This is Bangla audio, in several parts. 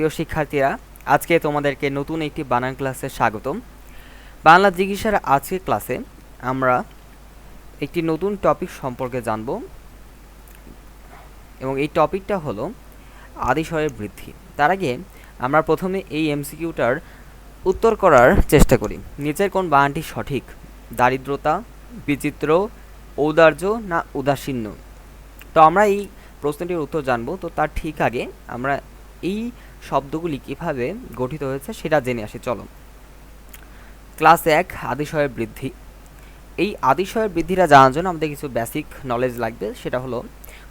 প্রিয় শিক্ষার্থীরা, আজকে তোমাদেরকে নতুন একটি বানান ক্লাসে স্বাগতম। বাংলা জিজ্ঞাসার আজকের ক্লাসে আমরা একটি নতুন টপিক সম্পর্কে জানব এবং এই টপিকটা হলো আদিস্বরের বৃদ্ধি। তার আগে আমরা প্রথমে এই এমসিকিউটার উত্তর করার চেষ্টা করি। নিচের কোন বানানটি সঠিক? দারিদ্রতা, বিচিত্র, ঔদার্য না উদাসীন্য তো আমরা এই প্রশ্নটির উত্তর জানব। তো তার ঠিক আগে আমরা এই শব্দগুলি কীভাবে গঠিত হয়েছে সেটা জেনে আসি, চলো। ক্লাস এক, আদিশয়ের বৃদ্ধি। এই আদিশয়ের বৃদ্ধিটা জানার জন্য আমাদের কিছু বেসিক নলেজ লাগবে। সেটা হলো,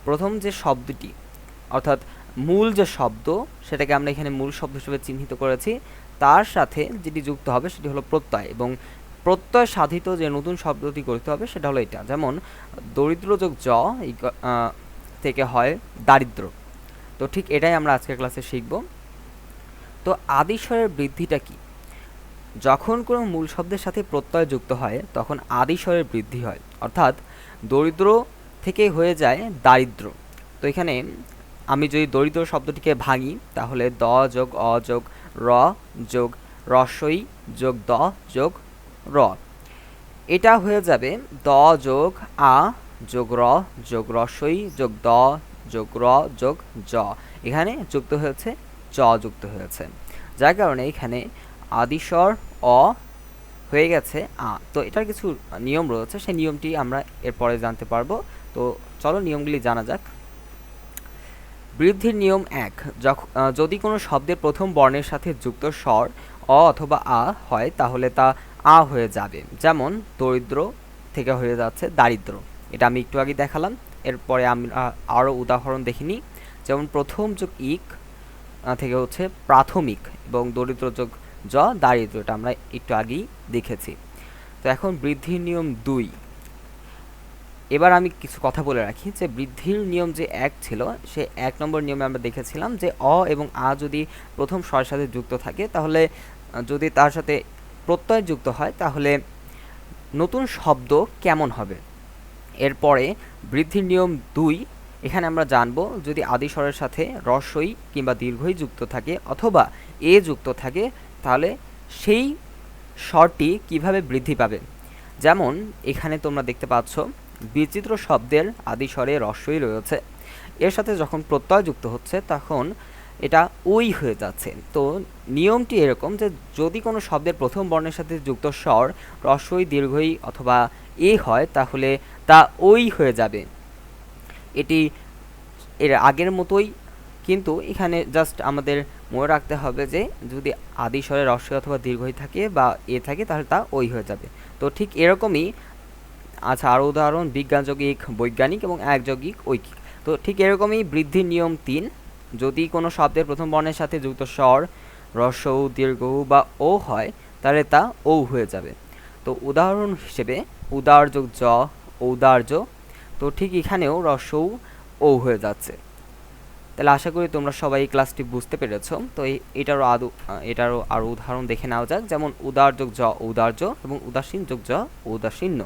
প্রথম যে শব্দটি, অর্থাৎ মূল যে শব্দ, সেটাকে আমরা এখানে মূল শব্দ হিসেবে চিহ্নিত করেছি। তার সাথে যেটি যুক্ত হবে সেটি হলো প্রত্যয় এবং প্রত্যয় সাধিত যে নতুন শব্দটি করতে হবে সেটা হলো এটা। যেমন দরিদ্র যোগ জ থেকে হয় দারিদ্র। তো ঠিক এটাই আমরা আজকের ক্লাসে শিখব। তো আদিস্বরের বৃদ্ধিটা কি? যখন কোনো মূল শব্দের সাথে প্রত্যয় যুক্ত হয়, তখন আদিস্বরের বৃদ্ধি হয়। অর্থাৎ দরিদ্র থেকে হয়ে যায় দারিদ্র। তো এখানে আমি যদি দরিদ্র শব্দটিকে ভাঙি, তাহলে দ যোগ অ যোগ র যোগ রসই যোগ দ যোগ র। এটা হয়ে যাবে দ যোগ আ যোগ র যোগ রসই যোগ দ যোগ র যোগ জ। এখানে যুক্ত হয়েছে, চ যুক্ত হয়েছে। যার কারণে এখানে আদিস্বর অ হয়ে গেছে, আ। তো এটার কিছু নিয়ম রয়েছে, সেই নিয়মটি আমরা এরপরে জানতে পারব। তো চলো নিয়মগুলি জানা যাক। বৃদ্ধির নিয়ম এক যদি কোনো শব্দের প্রথম বর্ণের সাথে যুক্ত স্বর, অ অথবা আ হয়, তাহলে তা আ হয়ে যাবে। যেমন, দরিদ্র থেকে হয়ে যাচ্ছে দারিদ্র। এটা আমি একটু আগে দেখালাম। এরপরে আমরা আরও উদাহরণ দেখিনি। যেমন প্রথম যোগ ইক থেকে হচ্ছে প্রাথমিক এবং দরিদ্র যোগ জ, দারিদ্র, এটা আমরা একটু আগেই দেখেছি। তো এখন বৃদ্ধির নিয়ম দুই। এবার আমি কিছু কথা বলে রাখি যে বৃদ্ধির নিয়ম যে এক ছিল, সে এক নম্বর নিয়মে আমরা দেখেছিলাম যে অ এবং আ যদি প্রথম স্বরের সাথে যুক্ত থাকে, তাহলে যদি তার সাথে প্রত্যয় যুক্ত হয়, তাহলে নতুন শব্দ কেমন হবে? এরপরে বৃদ্ধির নিয়ম দুই, এখানে আমরা জানব যদি আদি স্বরের সাথে রস্বই কিংবা দীর্ঘই যুক্ত থাকে অথবা এ যুক্ত থাকে, তাহলে সেই স্বরটি কীভাবে বৃদ্ধি পাবে? যেমন, এখানে তোমরা দেখতে পাচ্ছ, বিচিত্র শব্দের আদি স্বরে রস্বই রয়েছে। এর সাথে যখন প্রত্যয় যুক্ত হচ্ছে, তখন এটা ওই হয়ে যাচ্ছে। তো নিয়মটি এরকম যে যদি কোনো শব্দের প্রথম বর্ণের সাথে যুক্ত স্বর রসই দীর্ঘই অথবা এ হয়, তাহলে তা ওই হয়ে যাবে। এটি এর আগের মতোই, কিন্তু এখানে জাস্ট আমাদের মনে রাখতে হবে যে যদি আদি স্বরে রস্বই অথবা দীর্ঘই থাকে বা এ থাকে, তাহলে তা ওই হয়ে যাবে। তো ঠিক এরকমই আচ্ছা আরও উদাহরণ বিজ্ঞান যৌগিক বৈজ্ঞানিক এবং এক যৌগিক ঐকিক। তো ঠিক এরকমই বৃদ্ধির নিয়ম তিন। যদি কোনো শব্দের প্রথম বর্ণের সাথে যুক্ত স্বর রস্বউ দীর্ঘ বা ও হয়, তাহলে তা ও হয়ে যাবে। তো উদাহরণ হিসেবে উদার যোগ জ, ঔদার্য, তো ঠিক এখানেও রস্বউ ও হয়ে যাচ্ছে। তাহলে আশা করি তোমরা সবাই এই ক্লাসটি বুঝতে পেরেছ। তো এটারও আদৌ, এটারও আরও উদাহরণ দেখে নেওয়া যাক। যেমন উদার যোগ জ, ঔদার্য এবং উদাসীন যোগ জ, ঔদাসীন্য।